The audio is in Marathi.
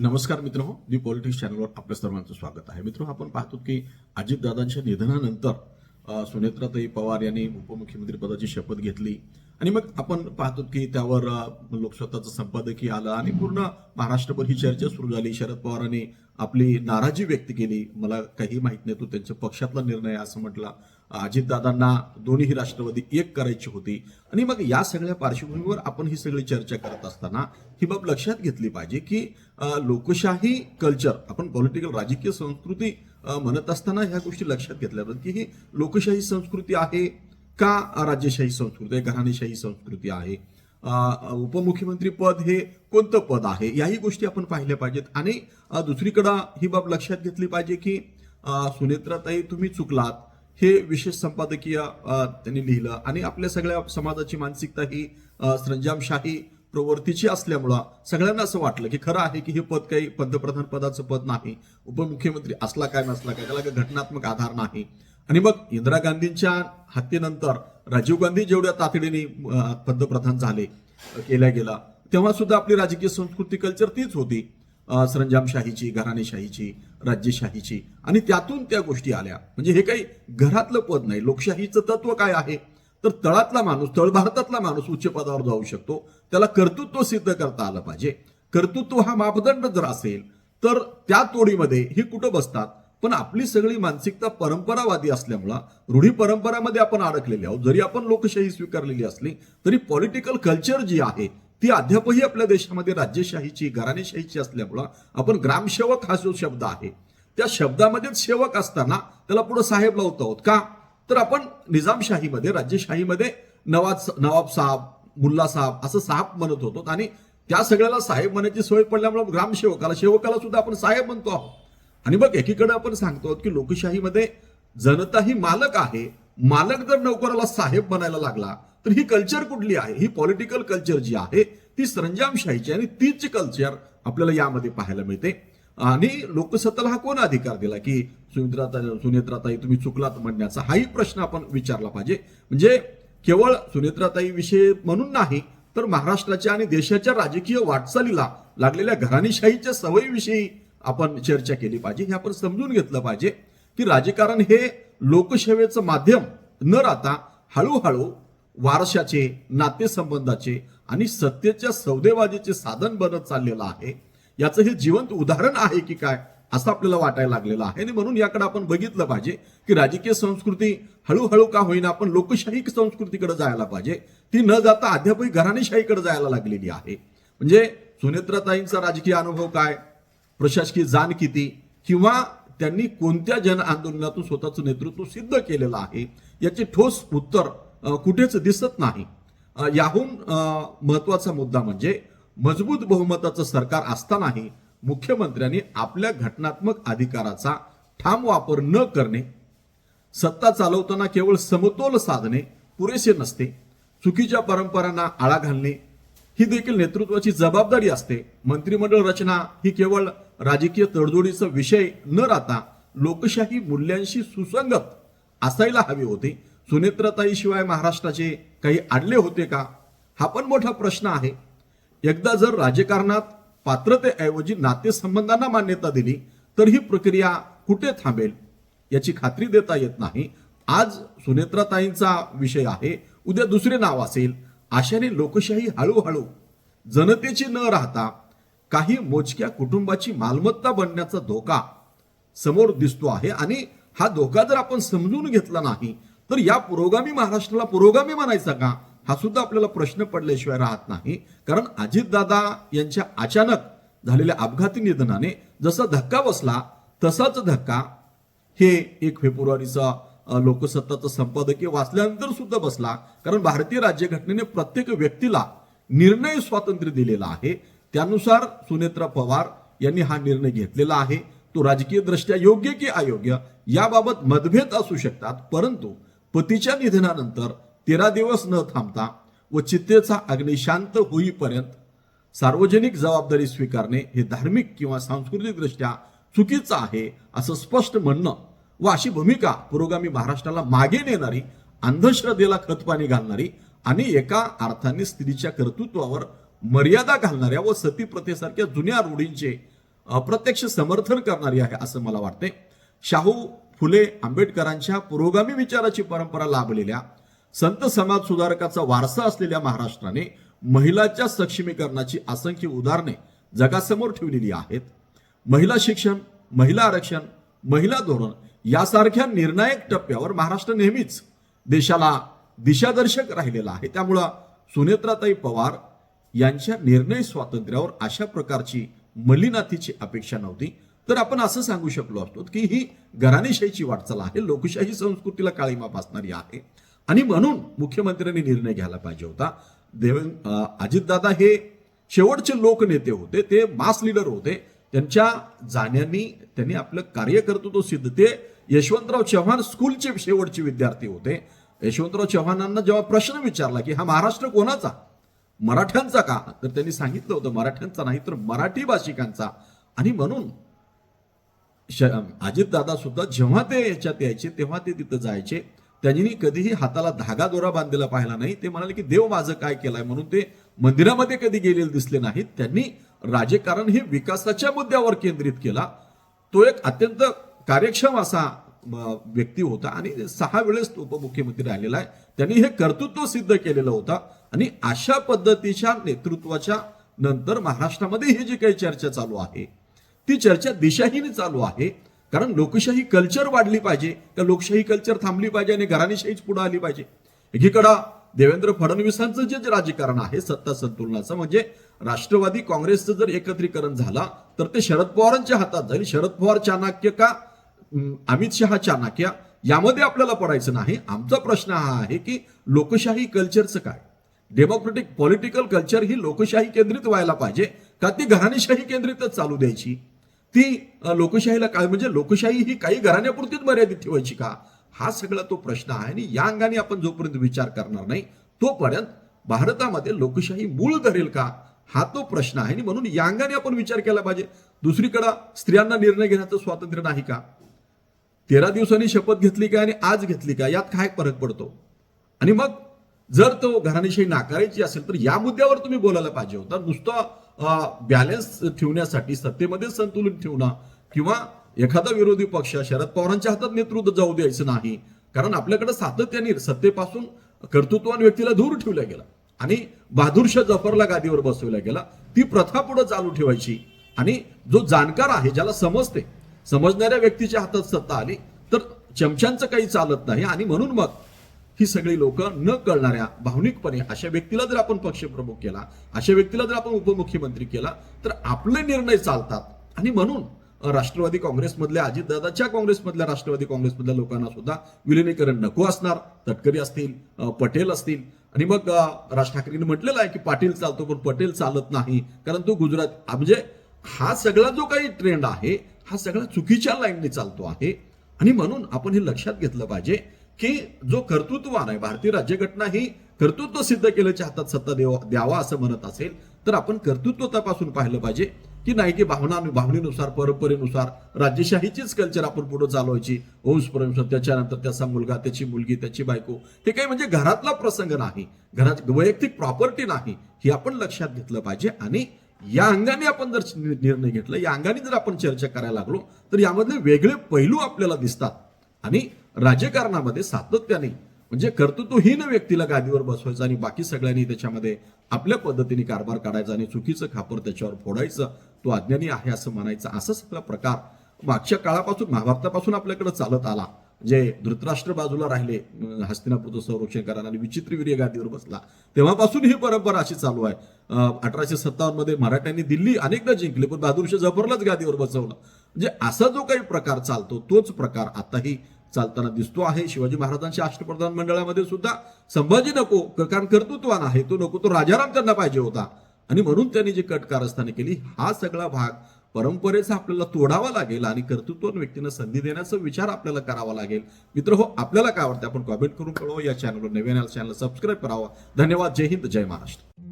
नमस्कार मित्र हो, दी पॉलिटिक्स चॅनलवर आपल्या सर्वांचं स्वागत आहे. मित्र हो, आपण पाहतो की अजितदादांच्या निधनानंतर सुनेत्राताई पवार यांनी उपमुख्यमंत्री पदाची शपथ घेतली. आणि मग आपण पाहतो की त्यावर लोक स्वतःचं संपादकीय आलं आणि पूर्ण महाराष्ट्रभर ही चर्चा सुरू झाली. शरद पवारांनी आपली नाराजी व्यक्त केली. मला काही माहीत नाही तो त्यांच्या पक्षातला निर्णय असं म्हटला. अजितदादांना दोन्हीही राष्ट्रवादी एक करायची होती. आणि मग या सगळ्या पार्श्वभूमीवर आपण ही सगळी चर्चा करत असताना ही बाब लक्षात घेतली पाहिजे की लोकशाही कल्चर आपण पॉलिटिकल राजकीय संस्कृती म्हणत असताना ह्या गोष्टी लक्षात घेतल्या पाहिजे की ही लोकशाही संस्कृती आहे का राज्यशाही संस्कृती आहे घराणेशाही संस्कृती आहे? उपमुख्यमंत्री पद हे कोणतं पद आहे? याही गोष्टी आपण पाहिल्या पाहिजेत. आणि दुसरीकडं ही बाब लक्षात घेतली पाहिजे की सुनेत्राताई तुम्ही चुकलात. हे विशेष संपादकीय त्यांनी लिहिलं. आणि आपल्या सगळ्या समाजाची मानसिकता ही सरंजामशाही प्रवृत्तीची असल्यामुळं सगळ्यांना असं वाटलं की खरं आहे की हे पद काही पंतप्रधान पदाचं पद नाही उपमुख्यमंत्री असला काय नसला काय त्याला काही घटनात्मक आधार नाही. आणि मग इंदिरा गांधींच्या हत्येनंतर राजीव गांधी जेवढ्या तातडीने पंतप्रधान झाले केल्या गेला तेव्हा सुद्धा आपली राजकीय संस्कृती कल्चर तीच होती. सरंजामशाहीची घराणेशाहीची राज्यशाहीची आणि त्यातून त्या गोष्टी आल्या. म्हणजे हे काही घरातलं पद नाही लोकशाहीचं तत्व काय आहे? तर तळातला माणूस तळ भारतातला माणूस उच्च पदावर जाऊ शकतो. त्याला कर्तृत्व सिद्ध करता आलं पाहिजे. कर्तृत्व हा मापदंड जर असेल तर त्या तोडीमध्ये ही कुठं बसतात? पण आपली सगळी मानसिकता परंपरावादी असल्यामुळं रूढी परंपरामध्ये आपण अडकलेले आहोत. जरी आपण लोकशाही स्वीकारलेली असली तरी पॉलिटिकल कल्चर जी आहे ती अद्यापही आपल्या देशामध्ये राज्यशाहीची घराणेशाहीची असल्यामुळं आपण ग्रामसेवक हा जो शब्द आहे त्या शब्दामध्येच सेवक असताना त्याला पुढे साहेब लावत आहोत का? तर आपण निजामशाहीमध्ये राज्यशाहीमध्ये नवाज नवाब साहेब मुल्ला साहेब असं साहेब म्हणत होतो आणि त्या सगळ्याला साहेब म्हणायची सोय पडल्यामुळे ग्रामसेवकाला सेवकाला सुद्धा आपण साहेब म्हणतो आहोत. आणि मग एकीकडे आपण सांगतो आहोत की लोकशाहीमध्ये जनता ही मालक आहे. मालक जर नोकराला साहेब बनायला लागला तर ही कल्चर कुठली आहे? ही पॉलिटिकल कल्चर जी आहे ती सरंजामशाहीची आणि तीच कल्चर आपल्याला यामध्ये पाहायला मिळते. आणि लोकसत्ताला हा कोण अधिकार दिला की सुनेत्राताई सुनेत्राताई तुम्ही चुकलात म्हणण्याचा? हाही प्रश्न आपण विचारला पाहिजे. म्हणजे केवळ सुनेत्राताई विषयी म्हणून नाही तर महाराष्ट्राच्या आणि देशाच्या राजकीय वाटचालीला लागलेल्या घराणीशाहीच्या सवयीविषयी आपण चर्चा केली पाहिजे हे आपण समजून घेतलं पाहिजे की राजकारण हे लोकसेवेचं माध्यम न राहता हळूहळू वारशाचे नातेसंबंधाचे आणि सत्तेच्या सौदेबाजीचे साधन बनत चाललेलं आहे. याचं हे जिवंत उदाहरण आहे की काय असं आपल्याला वाटायला लागलेलं आहे. आणि म्हणून याकडे आपण बघितलं पाहिजे की राजकीय संस्कृती हळूहळू का होईना आपण लोकशाही संस्कृतीकडे जायला पाहिजे. ती न जाता अद्यापही घराणेशाहीकडे जायला लागलेली आहे. म्हणजे सुनेत्राताईंचा राजकीय अनुभव काय? प्रशासकीय जाण किती? किंवा त्यांनी कोणत्या जन आंदोलनातून स्वतःचं नेतृत्व सिद्ध केलेलं आहे? याचे ठोस उत्तर कुठेच दिसत नाही. याहून महत्त्वाचा मुद्दा म्हणजे मजबूत बहुमताचं सरकार असतानाही मुख्यमंत्र्यांनी आपल्या घटनात्मक अधिकाराचा ठाम वापर न करणे सत्ता चालवताना केवळ समतोल साधणे पुरेसे नसते चुकीच्या परंपरांना आळा घालणे ही देखील नेतृत्वाची जबाबदारी असते. मंत्रिमंडळ रचना ही केवळ राजकीय तडजोडीचा विषय न राहता लोकशाही मूल्यांशी सुसंगत असायला हवी होती. सुनेत्रताईशिवाय महाराष्ट्राचे काही आडले होते का? हा पण मोठा प्रश्न आहे. एकदा जर राजकारणात पात्रतेऐवजी नातेसंबंधांना मान्यता दिली तर ही प्रक्रिया कुठे थांबेल? याची खात्री देता येत नाही. आज सुनेत्राताईंचा विषय आहे. उद्या दुसरे नाव असेल. अशाने लोकशाही हळूहळू जनतेची न राहता काही मोजक्या कुटुंबाची मालमत्ता बनण्याचा धोका समोर दिसतो आहे. आणि हा धोका जर आपण समजून घेतला नाही तर या पुरोगामी महाराष्ट्राला पुरोगामी म्हणायचा का? हा सुद्धा आपल्याला प्रश्न पडल्याशिवाय राहत नाही. कारण अजितदादा यांच्या अचानक झालेल्या अपघाती निधनाने जसा धक्का बसला तसाच धक्का हे एक फेब्रुवारीचा लोकसत्ताचं संपादकीय वाचल्यानंतर सुद्धा बसला. कारण भारतीय राज्यघटनेने प्रत्येक व्यक्तीला निर्णय स्वातंत्र्य दिलेलं आहे. त्यानुसार सुनेत्रा पवार यांनी हा निर्णय घेतलेला आहे. तो राजकीय दृष्ट्या योग्य की अयोग्य याबाबत मतभेद असू शकतात परंतु पतीच्या निधनानंतर तेरा दिवस न थांबता व चित्तेचा अग्नी शांत होईपर्यंत सार्वजनिक जबाबदारी स्वीकारणे हे धार्मिक किंवा सांस्कृतिकदृष्ट्या चुकीचं आहे असं स्पष्ट म्हणणं व अशी भूमिका पुरोगामी महाराष्ट्राला मागे नेणारी अंधश्रद्धेला खतपाणी घालणारी आणि एका अर्थाने स्त्रीच्या कर्तृत्वावर मर्यादा घालणाऱ्या व सती प्रथेसारख्या जुन्या रूढींचे अप्रत्यक्ष समर्थन करणारी आहे असं मला वाटते शाहू फुले आंबेडकरांच्या पुरोगामी विचाराची परंपरा लाभलेल्या संत समाज सुधारकाचा वारसा असलेल्या महाराष्ट्राने महिलाच्या सक्षमीकरणाची असंख्य उदाहरणे जगासमोर ठेवलेली आहेत. महिला शिक्षण महिला आरक्षण महिला धोरण यासारख्या निर्णायक टप्प्यावर महाराष्ट्र नेहमीच देशाला दिशादर्शक राहिलेला आहे. त्यामुळं सुनेत्राताई पवार यांच्या निर्णय स्वातंत्र्यावर अशा प्रकारची मलिनाथीची अपेक्षा नव्हती. तर आपण असं सांगू शकलो असतो की ही घराणेशाहीची वाटचाल आहे लोकशाही संस्कृतीला काळीमा फासणारी आहे. आणि म्हणून मुख्यमंत्र्यांनी निर्णय घ्यायला पाहिजे होता. देवेंद्र अजितदादा हे शेवटचे लोकनेते होते ते मास लीडर होते. त्यांच्या जाण्यानी त्यांनी आपलं कार्यकर्तृत्व सिद्ध ते यशवंतराव चव्हाण स्कूलचे शेवटचे विद्यार्थी होते. यशवंतराव चव्हाणांना जेव्हा प्रश्न विचारला की हा महाराष्ट्र कोणाचा? मराठ्यांचा का? तर त्यांनी सांगितलं होतं मराठ्यांचा नाही तर मराठी भाषिकांचा. आणि म्हणून अजितदादा सुद्धा जेव्हा ते याच्यात यायचे तेव्हा ते तिथं जायचे. त्यांनी कधीही हाताला धागा दोरा बांधलेला पाहिला नाही. ते म्हणाले की देव माझं काय केलंय? म्हणून ते मंदिरामध्ये कधी गेलेले दिसले नाहीत. त्यांनी राजकारण हे विकासाच्या मुद्द्यावर केंद्रित केला. तो एक अत्यंत कार्यक्षम असा व्यक्ती होता आणि सहा वेळेस तो उपमुख्यमंत्री राहिलेला आहे. त्यांनी हे कर्तृत्व सिद्ध केलेलं होतं आणि अशा पद्धतीच्या नेतृत्वाच्या नंतर महाराष्ट्रामध्ये ही जी काही चर्चा चालू आहे ती चर्चा दिशाहीने चालू आहे. कारण लोकशाही कल्चर वाढली पाहिजे का लोकशाही कल्चर थांबली पाहिजे आणि घराणेशाहीच पुढे आली पाहिजे? एकीकडं देवेंद्र फडणवीसांचं जे जे राजकारण आहे सत्ता संतुलनाचं म्हणजे राष्ट्रवादी काँग्रेसचं जर एकत्रीकरण झाला तर ते शरद पवारांच्या हातात जाईल शरद पवार चाणक्य का अमित शहाच्या नाक्या यामध्ये आपल्याला पडायचं नाही. आमचा प्रश्न हा आहे की लोकशाही कल्चरचं काय? डेमोक्रेटिक पॉलिटिकल कल्चर ही लोकशाही केंद्रित व्हायला पाहिजे का ती घराणेशाही केंद्रितच चालू द्यायची? ती लोकशाहीला काय म्हणजे लोकशाही ही काही घराण्यापुरतीच मर्यादित ठेवायची का? हा सगळा तो प्रश्न आहे आणि या अंगाने आपण जोपर्यंत विचार करणार नाही तोपर्यंत भारतामध्ये लोकशाही मूळ धरेल का? हा तो प्रश्न आहे आणि म्हणून या अंगाने आपण विचार केला पाहिजे. दुसरीकडं स्त्रियांना निर्णय घेण्याचं स्वातंत्र्य नाही का? तेरा दिवसांनी शपथ घेतली का आणि आज घेतली का यात काय फरक पडतो? आणि मग जर तो घराणेशाही नाकारायची असेल तर या मुद्द्यावर तुम्ही बोलायला पाहिजे होता. नुसतं बॅलन्स ठेवण्यासाठी सत्तेमध्ये संतुलन ठेवणं किंवा एखादा विरोधी पक्ष शरद पवारांच्या हातात नेतृत्व जाऊ द्यायचं नाही कारण आपल्याकडे सातत्याने सत्तेपासून कर्तृत्वान व्यक्तीला दूर ठेवला गेला आणि बहादूरशाह जफरला गादीवर बसवला गेला. ती प्रथा पुढे चालू ठेवायची. आणि जो जाणकार आहे ज्याला समजते समजणाऱ्या व्यक्तीच्या हातात सत्ता आली तर चमच्यांचं काही चालत नाही. आणि म्हणून मग ही सगळी लोक न कळणाऱ्या भावनिकपणे अशा व्यक्तीला जर आपण पक्षप्रमुख केला अशा व्यक्तीला जर आपण उपमुख्यमंत्री केला तर आपले निर्णय चालतात. आणि म्हणून राष्ट्रवादी काँग्रेसमधल्या अजितदादाच्या काँग्रेसमधल्या राष्ट्रवादी काँग्रेसमधल्या लोकांना सुद्धा विलिनीकरण नको असणार. तटकरी असतील पटेल असतील. आणि मग राज ठाकरेंनी म्हटलेलं आहे की पाटील चालतो पण पटेल चालत नाही. कारण तो गुजरात म्हणजे हा सगळा जो काही ट्रेंड आहे हा सगळा चुकीच्या लाईनने चालतो आहे. आणि म्हणून आपण हे लक्षात घेतलं पाहिजे की जो कर्तृत्ववान आहे भारतीय राज्यघटना ही कर्तृत्व सिद्ध केल्याच्या हातात सत्ता देव द्यावा असं म्हणत असेल तर आपण कर्तृत्व तपासून पाहिलं पाहिजे की नाही की भावना भावनेनुसार परंपरेनुसार राज्यशाहीचीच कल्चर आपण पुढे चालवायची. वंश त्याच्यानंतर त्याचा मुलगा त्याची मुलगी त्याची बायको हे काही म्हणजे घरातला प्रसंग नाही. घरात वैयक्तिक प्रॉपर्टी नाही हे आपण लक्षात घेतलं पाहिजे. आणि या अंगाने आपण जर निर्णय घेतला या अंगाने जर आपण चर्चा करायला लागलो तर यामधले वेगळे पैलू आपल्याला दिसतात. आणि राजकारणामध्ये सातत्याने म्हणजे कर्तृत्वहीन व्यक्तीला गादीवर बसवायचं आणि बाकी सगळ्यांनी त्याच्यामध्ये आपल्या पद्धतीने कारभार काढायचा आणि चुकीचं खापर त्याच्यावर फोडायचं तो अज्ञानी आहे असं म्हणायचं असा सगळा प्रकार मागच्या काळापासून महाभारतापासून आपल्याकडे चालत आला. जे धृतराष्ट्र बाजूला राहिले हस्तिनापूरचं संरक्षण करा आणि विचित्रवीर्य गादीवर बसला तेव्हापासून ही परंपरा अशी चालू आहे. अठराशे सत्तावन्नमध्ये मराठ्यांनी दिल्ली अनेकदा जिंकली पण बहादूरशे जफरलाच गादीवर बसवलं. म्हणजे असा जो काही प्रकार चालतो तोच प्रकार आताही चालताना दिसतो आहे. शिवाजी महाराजांच्या अष्टप्रधान मंडळामध्ये सुद्धा संभाजी नको कारण कर्तृत्वान आहे तो नको तो राजाराम त्यांना पाहिजे होता. आणि म्हणून त्यांनी जी कट कारस्थाने केली हा सगळा भाग परंपरेचा आपल्याला तोडावा लागेल आणि कर्तृत्व व्यक्तींना संधी देण्याचा विचार आपल्याला करावा लागेल. मित्र हो आपल्याला काय आवडतं आपण कॉमेंट करून कळवा. या चॅनलवर नवीन चॅनल सबस्क्राईब करावा. धन्यवाद. जय हिंद. जय महाराष्ट्र.